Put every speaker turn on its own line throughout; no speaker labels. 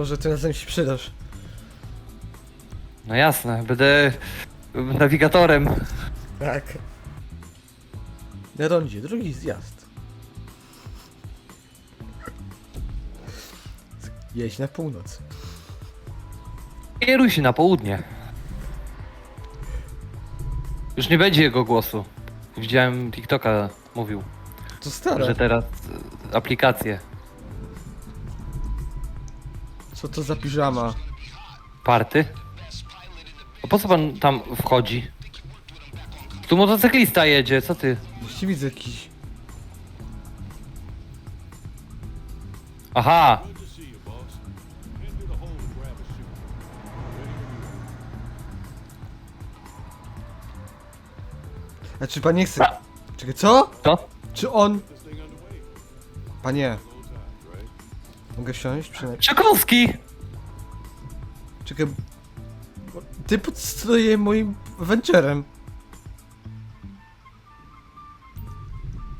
Może tym razem się przydasz.
No jasne, będę nawigatorem.
Tak. Na rondzie, drugi zjazd. Jeźdź na północ.
Kieruj się na południe. Już nie będzie jego głosu. Widziałem TikToka, mówił,
To stare.
że teraz e, aplikacje,
Co to za piżama?
party. A po co pan tam wchodzi? Tu motocyklista jedzie, co ty?
Właściwie widzę jakiś...
Aha,
A czy pan nie chce... Czekaj, co?
to?
Czy on... Panie. Mogę wsiąść? Przynajmniej...
Przekąski!
Czekaj... Ty podstoję moim Venturem.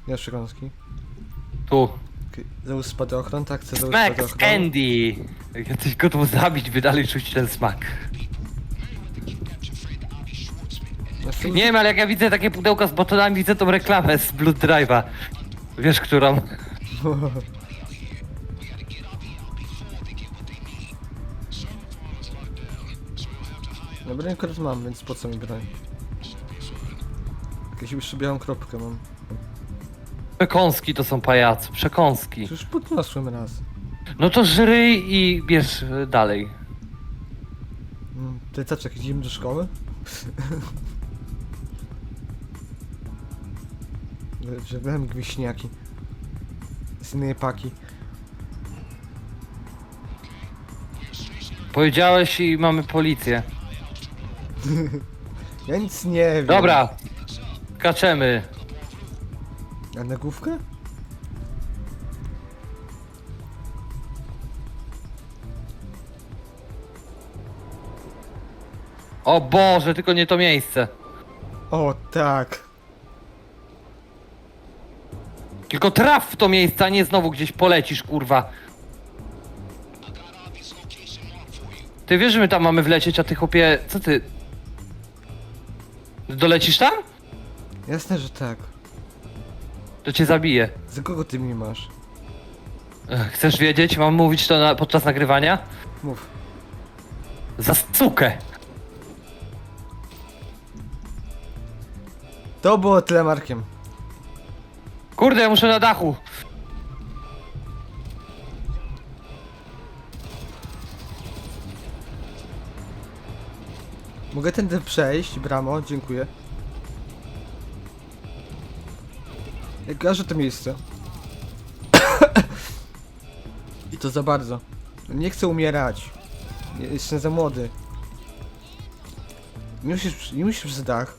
Ja przekąski.
Tu.
Okay. Załóż spadochron, tak? Chcę załóż
Smack
spadochron.
Candy! Jak coś gotów zabić, by dalej czuć ten smak.
Znaczy,
Nie wiem, ale jak ja widzę takie pudełka z batonami, widzę tą reklamę z Blood Drive'a. Wiesz, którą?
No broń mam, więc po co mi broń? Jakąś jeszcze białą kropkę mam.
Przekąski to są pajacu, przekąski.
Już podniosłem raz.
No to żryj i bierz y, dalej.
Mm, Ty co, jak idziemy do szkoły? Wziąłem gwiśniaki. Z innej paki.
Powiedziałeś i mamy policję.
Ja nic nie wiem.
Dobra. Kaczemy.
A na główkę?
O Boże, tylko nie to miejsce.
O tak.
Tylko traf w to miejsce, a nie znowu gdzieś polecisz, kurwa. Ty wiesz, że my tam mamy wlecieć, a ty chłopie... Co ty? Dolecisz tam?
Jasne, że tak.
To cię zabije.
Za kogo ty mnie masz?
Ech, Chcesz wiedzieć? Mam mówić to na, podczas nagrywania?
Mów.
Za sukę!
To było telemarkiem.
Kurde, ja muszę na dachu.
Mogę tędy przejść, bramo, dziękuję. Jak kojarzę to miejsce. I to za bardzo. Nie chcę umierać. Jestem za młody. Nie musisz, nie musisz przez dach.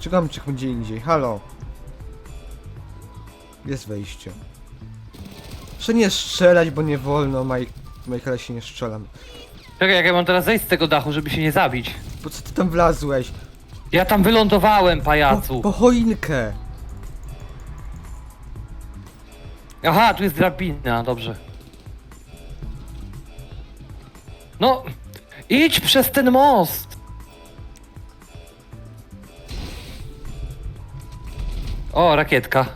Czekam gdzie indziej. Halo. Jest wejście. Że nie strzelać, bo nie wolno, Mike. Michaela się nie strzelam.
Czekaj, jak ja mam teraz zejść z tego dachu, żeby się nie zabić.
Po co ty tam wlazłeś?
Ja tam wylądowałem,
Po,
pajacu.
po choinkę!
Aha, tu jest drabina, dobrze. No, idź przez ten most. O, rakietka.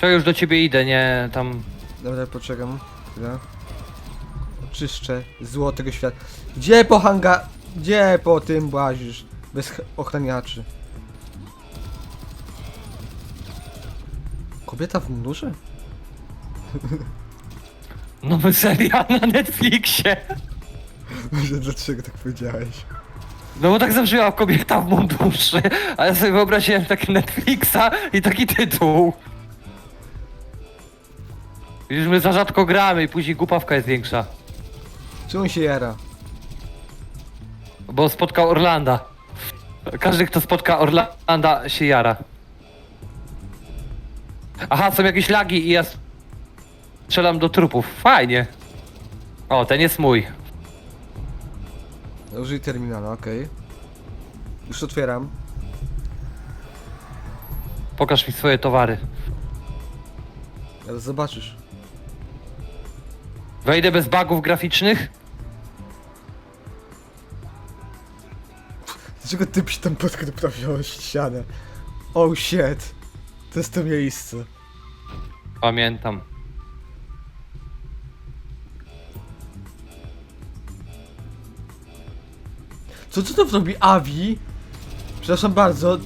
To już do ciebie idę, nie tam.
Dobra, poczekam. Chwilę. Oczyszczę zło tego świata. Gdzie po hanga... Gdzie po tym łazisz? Bez ch- ochraniaczy. Kobieta w mundurze?
Nowy serial na Netflixie.
Może dlaczego tak powiedziałeś?
No bo tak zabrzmiała kobieta w mundurze, a ja sobie wyobraziłem taki Netflixa i taki tytuł. Widzisz, my za rzadko gramy i później głupawka jest większa.
Czemu się jara?
Bo spotkał Orlanda. Każdy, kto spotka Orlanda się jara. Aha, są jakieś lagi i ja strzelam do trupów. Fajnie. O, ten jest mój.
Użyj terminala, okej. Już otwieram.
Pokaż mi swoje towary.
Zaraz zobaczysz.
Wejdę bez bugów graficznych?
Dlaczego ty się tam podkreplowałeś ścianę? Oh shit. To jest to miejsce.
Pamiętam.
Co co to robi Avi? Przepraszam bardzo.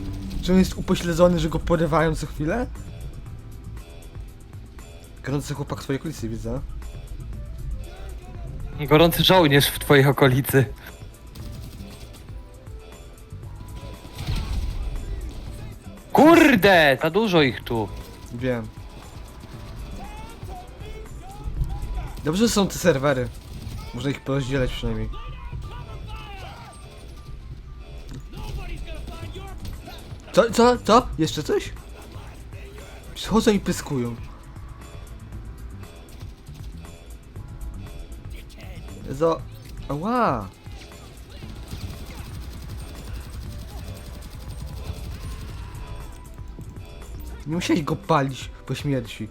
Czy on jest upośledzony, że go porywają co chwilę? Gorący chłopak w twojej okolicy widzę.
Gorący żołnierz w twojej okolicy. Kurde, za dużo ich tu.
Wiem. Dobrze, są te serwery. Można ich porozdzielać przynajmniej. Co, co, co? Jeszcze coś? Przychodzą i pyskują. Zo... Ała! Nie musiałeś go palić po śmierci.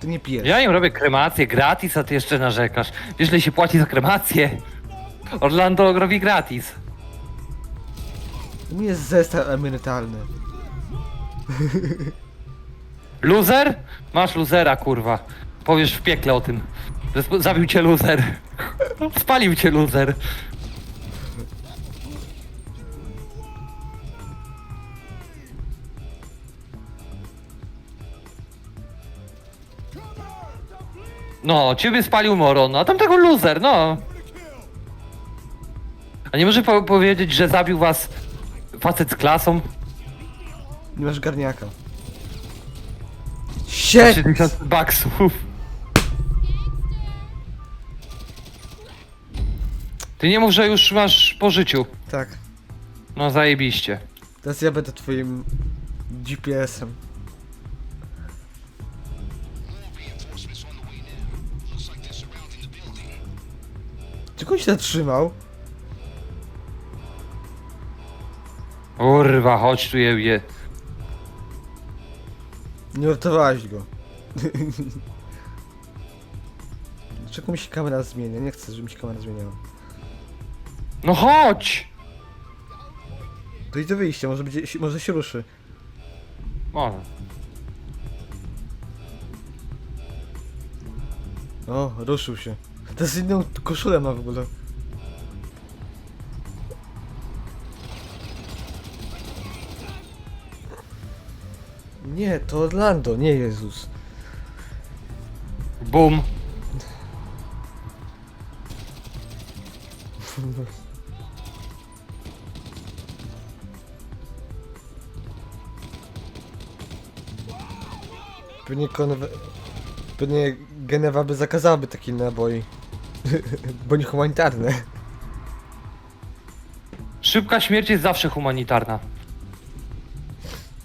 To nie pies.
Ja im robię kremację gratis, a ty jeszcze narzekasz. Wiesz, ile się płaci za kremację? Orlando robi gratis.
To nie jest zestaw emerytalny.
Loser? Masz luzera, kurwa. Powiesz w piekle o tym. Że sp- Zabił cię loser. Spalił cię loser. No, ciebie spalił Moron, a tamtego loser, no. A nie może po powiedzieć, że zabił was facet z klasą?
Nie masz garniaka. Shit!
3000 baksów. Ty nie mów, że już masz po życiu.
Tak.
No zajebiście.
Teraz ja będę twoim GPS-em. On się zatrzymał?
Kurwa, chodź tu je, je.
Nie uratowałeś go. Dlaczego mi się kamera zmienia? Nie chcę, żeby mi się kamera zmieniała.
No chodź!
To idź do wyjścia, może, będzie, może się ruszy.
O,
O, ruszył się. To jest inną koszulę ma w ogóle. Nie, to Orlando, nie Jezus.
bum.
Pewnie konwe... Pewnie Genewa by zakazałaby taki naboi. Bo nie humanitarne.
Szybka śmierć jest zawsze humanitarna.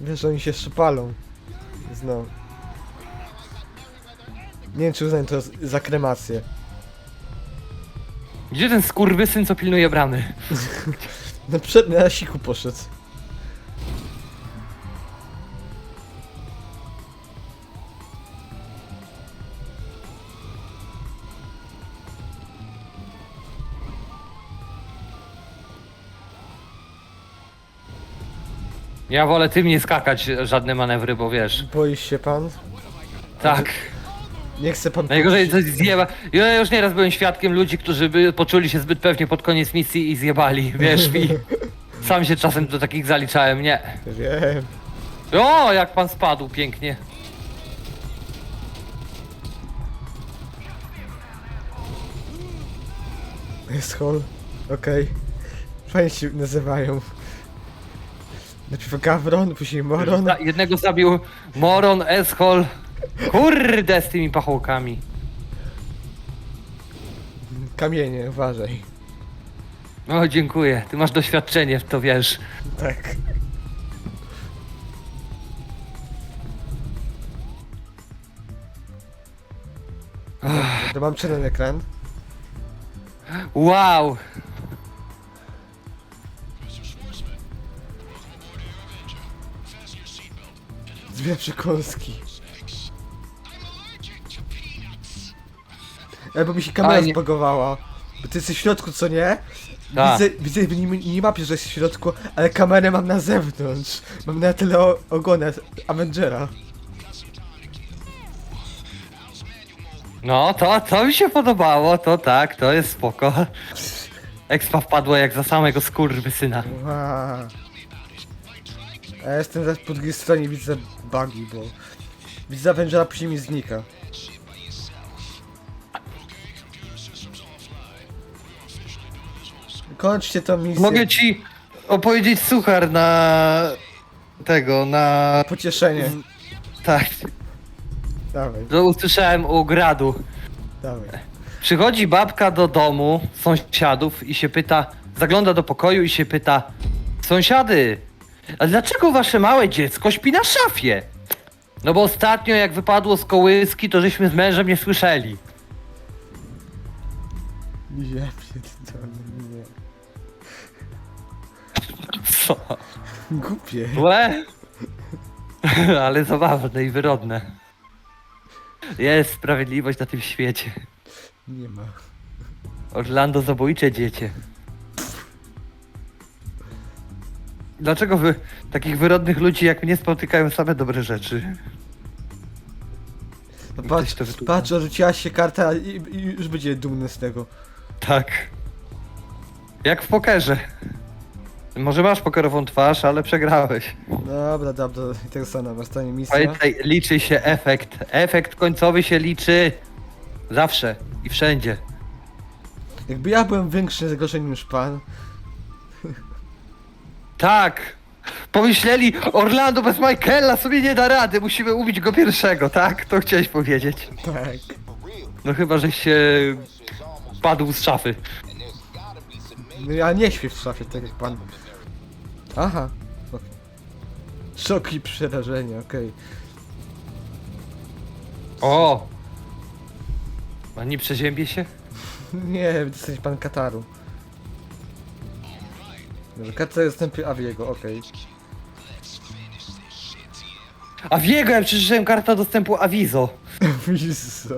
Wiesz, oni się jeszcze palą. Znam. Nie wiem, czy uznaję to za kremację.
Gdzie ten skurwysyn, co pilnuje bramy?
Na przed na siku poszedł.
Ja wolę tym nie skakać żadne manewry, bo wiesz.
Boisz się pan?
Tak.
Nie chce pan...
Najgorzej coś zjeba. Ja już nieraz byłem świadkiem ludzi, którzy by poczuli się zbyt pewnie pod koniec misji i zjebali, wiesz mi. Sam się czasem do takich zaliczałem, nie.
Wiem.
O, jak pan spadł pięknie.
Jest hol. Okej. Fajnie się nazywają. Najpierw Gawron, później Moron.
Za- Jednego zabił Moron, Eschol. Kurde z tymi pachołkami.
Kamienie, uważaj.
O, dziękuję. Ty masz doświadczenie w to, wiesz.
Tak. To mam czerwony ekran.
Wow.
Zbieram przekąski. Ej, bo mi się kamera
Fajnie.
zbagowała. Bo ty jesteś w środku, co nie?
Tak.
Widzę, widzę w nim- minimapie, że jest w środku, ale kamerę mam na zewnątrz. Mam na tyle o- ogona Avengera.
No, to, to mi się podobało, to tak, to jest spoko. Expa wpadła jak za samego skurwysyna.
Wow. A ja jestem zaraz po drugiej stronie, widzę bugi, bo... Widzę Avengera, później mi znika. Kończcie tą misję.
Mogę ci opowiedzieć suchar na tego, na...
Pocieszenie.
Tak,
Dawaj,
to usłyszałem u gradu.
dawaj.
Przychodzi babka do domu sąsiadów i się pyta, zagląda do pokoju i się pyta, sąsiady, a dlaczego wasze małe dziecko śpi na szafie? No bo ostatnio jak wypadło z kołyski, to żeśmy z mężem nie słyszeli.
Ja pierdolę, nie.
Co?
Głupie.
Łe? Ale zabawne i wyrodne. Jest sprawiedliwość na tym świecie.
Nie ma.
Orlando zabójcze dziecię. Dlaczego wy takich wyrodnych ludzi jak mnie spotykają same dobre rzeczy?
No
Ktoś
patrz,
to wytłumaczy.
patrz, rzuciła się karta i, i już będzie dumny z tego.
Tak. Jak w pokerze. Może masz pokerową twarz, ale przegrałeś.
Dobra, dobra, i tak samo, ostatnia misja.
Pamiętaj, liczy się efekt. Efekt końcowy się liczy zawsze i wszędzie.
Jakby ja byłem większym zagrożeniem niż pan,
Tak. Pomyśleli, Orlando bez Michaela sobie nie da rady, musimy ubić go pierwszego, tak? To chciałeś powiedzieć.
tak.
No chyba, że się padł z szafy.
No ja nie śpię w szafie, tak jak pan. Aha. okej. Szok i przerażenie, okej.
O! A nie przeziębie się?
Nie, jesteś pan Kataru. Katar zastępuje Aviego, okej.
A Wiego, ja przeczytałem karta dostępu Avizo.
Widzisz co?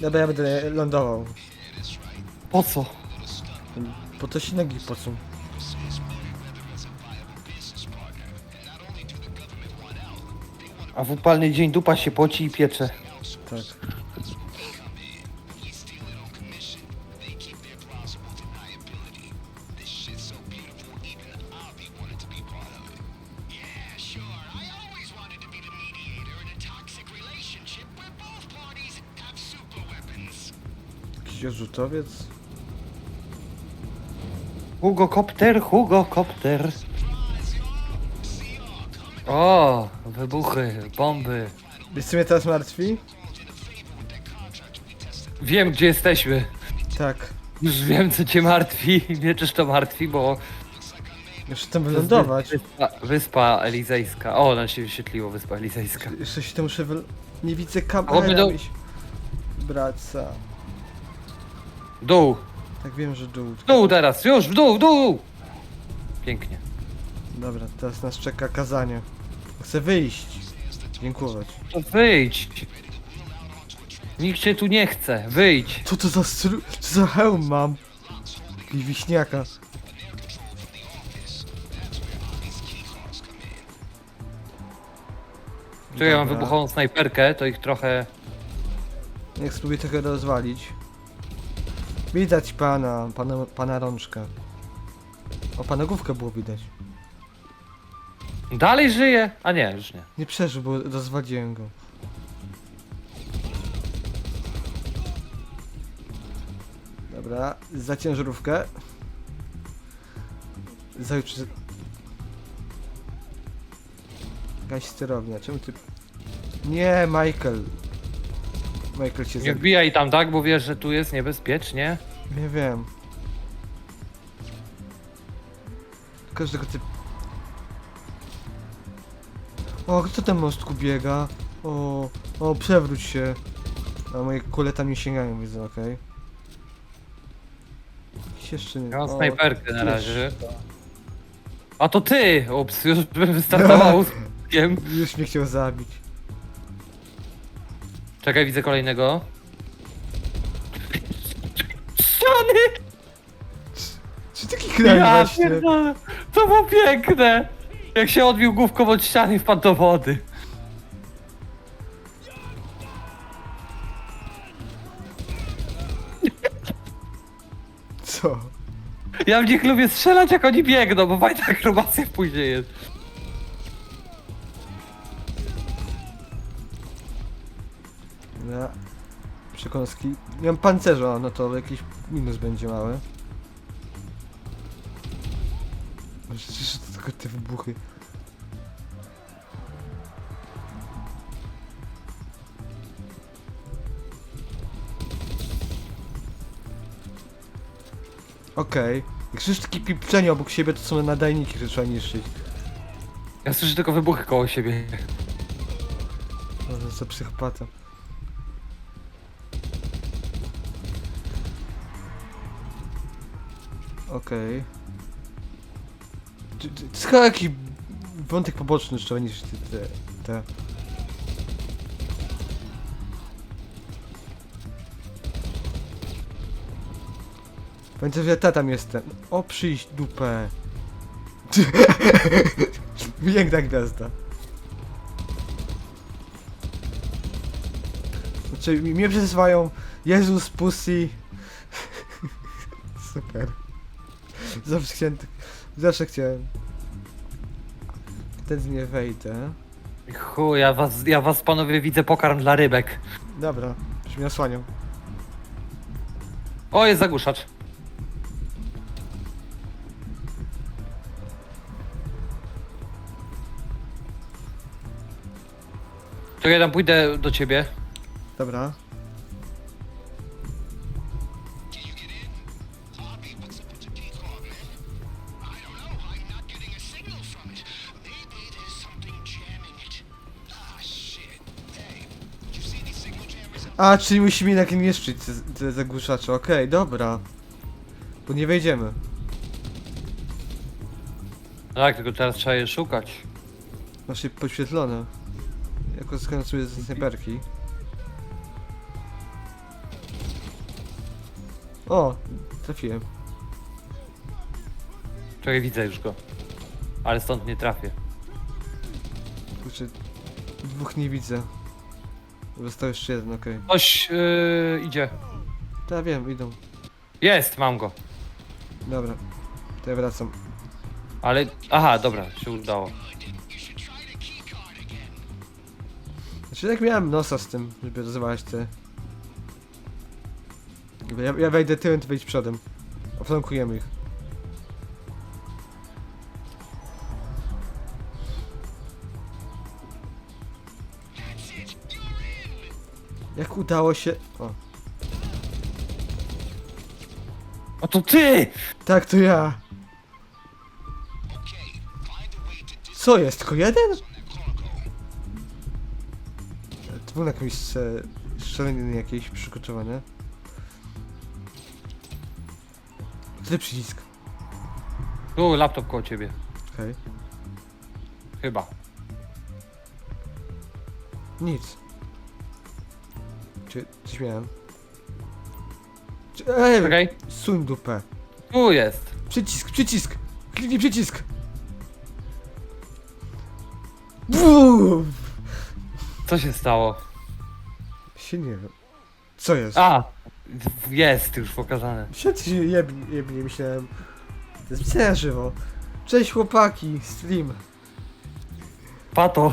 Dobra, ja będę lądował.
Po co?
Po to się nogi pocą.
A w upalny dzień dupa się poci i piecze.
Tak. Jakiś odrzutowiec?
Hugo Kopter, Hugo Kopter. O, wybuchy, bomby.
Mnie teraz martwi?
Wiem, gdzie jesteśmy.
Tak.
Już wiem, co cię martwi. Mnie też to martwi, bo...
Jeszcze tam wylądować.
Wyspa, wyspa Elizejska. O, nam się wyświetliło Wyspa Elizejska.
Jeszcze się tam muszę wyl... Nie widzę
Oby
kamery.
do-
mi się- Braca.
Dół,
Tak wiem, że dół.
w dół teraz, już, w dół, w dół! Pięknie.
Dobra, teraz nas czeka kazanie. Chcę wyjść. Dziękuję.
To wyjdź. Nikt cię tu nie chce, wyjdź.
Co to za stru... Co za hełm mam? Jakiś wiśniaka.
Tu ja mam
Dobra.
wybuchową snajperkę, to ich trochę...
Niech spróbuję trochę rozwalić. Widać pana, pana, pana rączkę. O, pana główkę było widać.
Dalej żyje? A nie, już nie.
Nie przeżył, bo rozwaliłem go. Dobra, za ciężarówkę. Zajrzyj. Jakaś sterownia, czemu ty... Nie, Michael. Michael cię
Nie wbijaj tam, tak? Bo wiesz, że tu jest niebezpiecznie.
Nie wiem. Każdego typ... O, kto tam mostku biega? O, o, przewróć się. A moje kule tam nie sięgają, widzę, okej. Gdzieś jeszcze nie.
Ja mam
O,
snajperkę na razie. A to ty! Ups, już bym wystartował z.
Już mnie chciał zabić.
Czekaj, widzę kolejnego. Ściany!
Czy taki kraj
Ja
właśnie?
pierdolę, to było piękne! Jak się odbił główką od ściany i wpadł do wody.
Co?
Ja w nich lubię strzelać jak oni biegną, bo fajna akrobacja później jest.
Przekąski. Nie mam pancerza, no to jakiś minus będzie mały. Przecież to tylko te wybuchy. Okej. Jak słyszysz takie pipczenie obok siebie, to są nadajniki, które trzeba niszczyć.
Ja słyszę tylko wybuchy koło siebie.
Może za psychopata. Okej. Czy- To jest chyba jakiś wątek poboczny, trzeba niż te, te, te. Pamiętaj, że ja tam jestem. O, przyjść dupę. Piękna gwiazda. Znaczy, mnie przesyłają Jezus, Pussy. Super. Zawsze chciałem... Zawsze chciałem. Ten nie wejdę.
Chuj, ja was, ja was panowie widzę pokarm dla rybek.
Dobra, już mnie osłaniał.
O, jest zagłuszacz. Czekaj, tam pójdę do ciebie.
Dobra. A, czyli musimy jednak niszczyć te, te zagłuszacze. Okej, dobra. Bo nie wejdziemy.
Tak, tylko teraz trzeba je szukać.
Znaczy podświetlone. Jako skręcuję ze snajperki. O, trafiłem.
Czekaj, widzę już go. Ale stąd nie trafię.
Kurczę, dwóch nie widzę. Został jeszcze jeden, okej.
Ktoś yy, idzie.
To ja wiem, idą.
Jest, mam go.
Dobra, to ja wracam.
Ale, aha, dobra, się udało.
Znaczy jak miałem nosa z tym, żeby rozwalać te... Dobra, Ja, ja wejdę tyłem, ty wejdź przodem. Oflankujemy ich. Udało się... O,
A to ty!
tak to ja! Co jest, tylko jeden? To był na jakimś e, strzelaniny jakieś przygotowane. Który przycisk?
Tu, laptop koło ciebie.
Okej.
Chyba.
Nic. Czy coś miałem? Czy, ej,
Czekaj.
suń dupę.
Tu jest.
Przycisk, przycisk! Kliknij przycisk! Bum!
Co się stało?
Się nie wiem. Co jest?
A! Jest już pokazane.
Siedź się jebnie, jebnie, myślałem. To jest na żywo. Cześć chłopaki, stream.
Pato.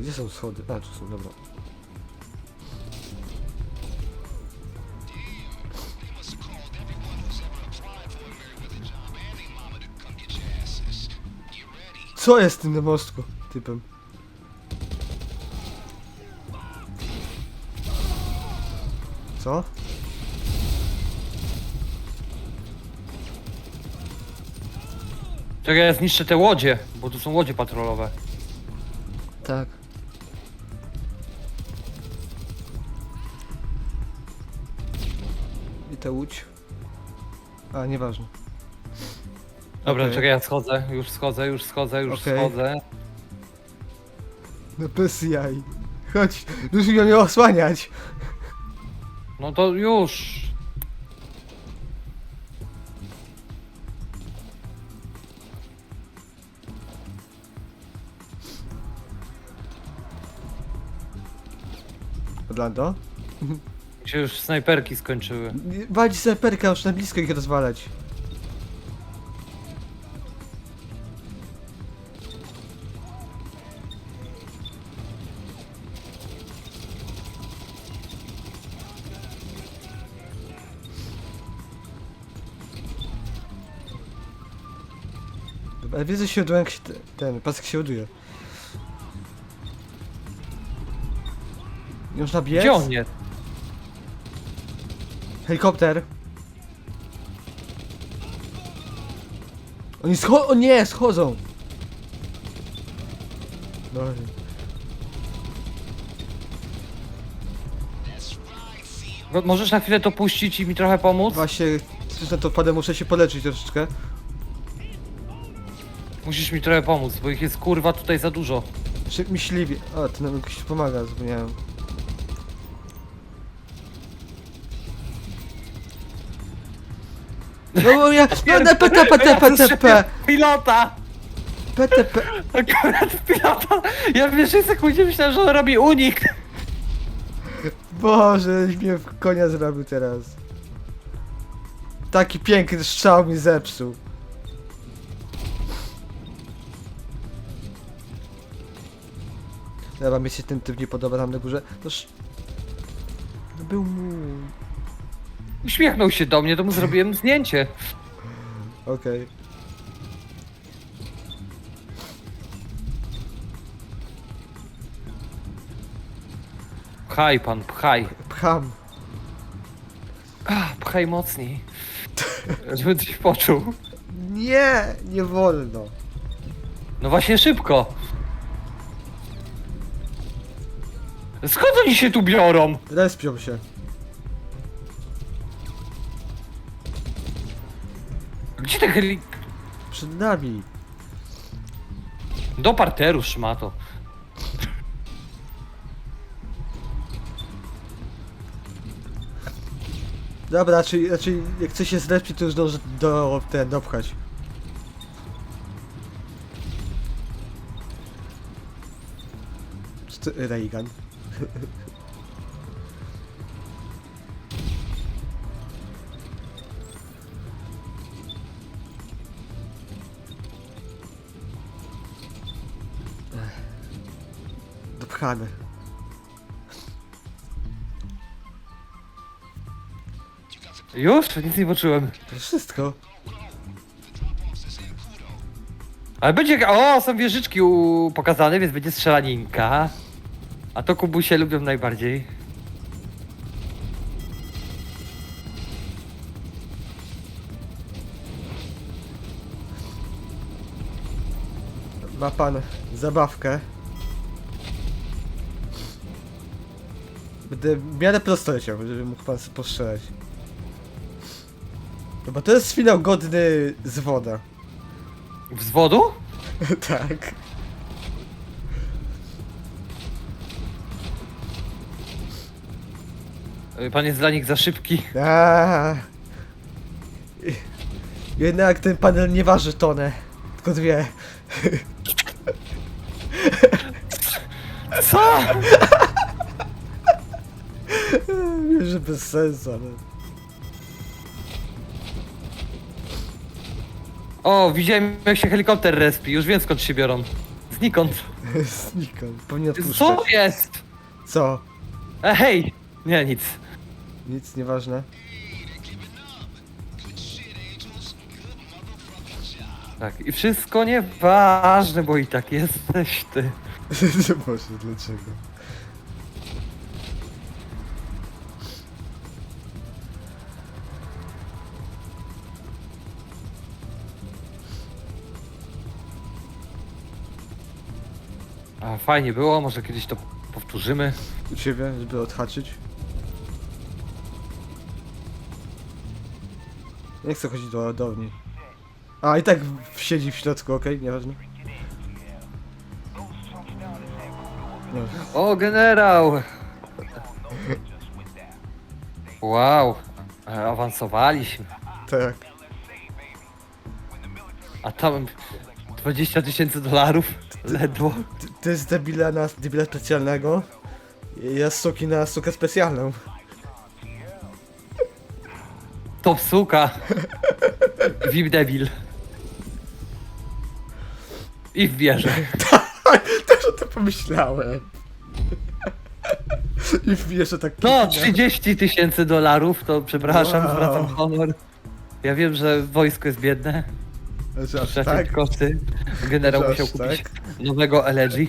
Gdzie są schody? A, tu są, dobra. Co jest z tym na mostku, typem? Co?
Czekaj, ja zniszczę te łodzie, bo tu są łodzie patrolowe.
A, nieważne.
Dobra,
Okej.
czekaj, ja schodzę, już schodzę, już schodzę, już
Okej.
schodzę.
No bez jaj. Chodź, już mi mnie osłaniać.
No to już.
Orlando?
Mi się już snajperki skończyły.
Walić snajperka, już na blisko ich rozwalać. Ale wiedzę się ładuje, jak się te- ten pasek się. Nie można biec?
Gdzie on jest?
Helikopter. Oni scho... O nie, schodzą. Dobra.
Mo- Możesz na chwilę to puścić i mi trochę pomóc?
Właśnie, na to wpadę, muszę się poleczyć troszeczkę.
Musisz mi trochę pomóc, bo ich jest kurwa tutaj za dużo.
Czy myśliwie... O, to nam jakoś pomaga, zapomniałem. No ja... No, na PTP, PTP,
Pilota!
PTP.
Akurat pilota! Ja w pierwszej sekundzie myślałem, że on robi unik.
Boże, mnie w konia zrobił teraz. Taki piękny strzał mi zepsuł. Dobra, mi się ten typ nie podoba tam na górze. No sz... No był mu...
Uśmiechnął się do mnie, to mu zrobiłem zdjęcie.
Okej.
Pchaj pan, pchaj.
Pcham.
Ach, pchaj mocniej. Żeby coś poczuł.
Nie, nie wolno.
No właśnie szybko. Skąd oni się tu biorą?
Respią się.
Gdzie te heli...
Przed nami.
Do parteru szmato.
Dobra, raczej, raczej jak coś się zrespi, to już dąży do, ten, dopchać. Czy to Reagan? Dopchane.
Już? Nic nie poczułem.
To wszystko.
Ale będzie... O, są wieżyczki u... pokazane, więc będzie strzelaninka. A to kubusie lubią najbardziej.
Ma pan zabawkę. Będę w miarę prosto leciał, żeby mógł pan postrzelać. No bo to jest finał godny z woda.
Wzwodu?
tak.
Pan jest dla nich za szybki.
Aaaa. Jednak ten panel nie waży tonę, tylko dwie.
Co?
Że bez sensu, ale...
O, widziałem jak się helikopter respi, już wiem skąd się biorą. Znikąd.
Znikąd. Powinien odpuszczać.
Co jest?
Co?
E, hej! Nie, nic.
Nic, nieważne.
Tak, i wszystko nieważne, bo i tak jesteś ty.
Boże, dlaczego?
Fajnie było, może kiedyś to powtórzymy.
u ciebie, żeby odhaczyć. Nie chcę chodzić do ładowni. A, i tak w- siedzi w środku, okej, nieważne. No,
O, generał! Wow, e, awansowaliśmy.
tak.
A tam 20 tysięcy dolarów ledwo.
Ty- To jest debila na debila specjalnego. Ja suki na sukę specjalną.
Top suka. VIP debil. I w wieżę.
Też o tym pomyślałem. I wiesz, że tak
No,
kliknę.
30 tysięcy dolarów, to przepraszam,
Wow.
zwracam honor. Ja wiem, że wojsko jest biedne,
Że aż
trzeba
tak?
koszty. Generał
Że aż
musiał kupić
tak?
nowego LG.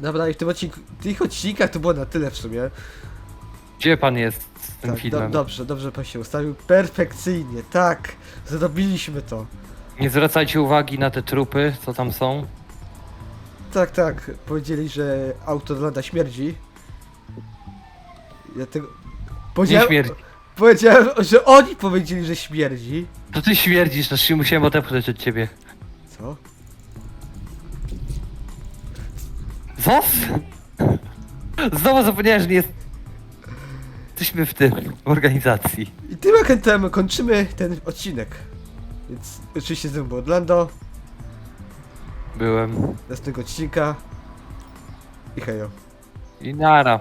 Dobra, i w tym odcinku, w tych odcinkach to było na tyle w sumie.
Gdzie pan jest z tym
Tak, do,
filmem?
dobrze, dobrze pan się ustawił. Perfekcyjnie, tak. Zrobiliśmy to.
Nie zwracajcie uwagi na te trupy, co tam są.
Tak, tak. Powiedzieli, że auto Landa śmierdzi. Ja tego...
Nie
Powiedziałem,
śmierdzi.
Powiedziałem, że oni powiedzieli, że śmierdzi.
To ty śmierdzisz, aż się musiałem odepchnąć od ciebie.
Co?
Zos? Znowu zapomniałem, że nie jest... Jesteśmy w tym, w organizacji.
I tym akcentem kończymy ten odcinek. Więc oczywiście z tym był Orlando,
Byłem.
następnego odcinka i hejo.
I nara.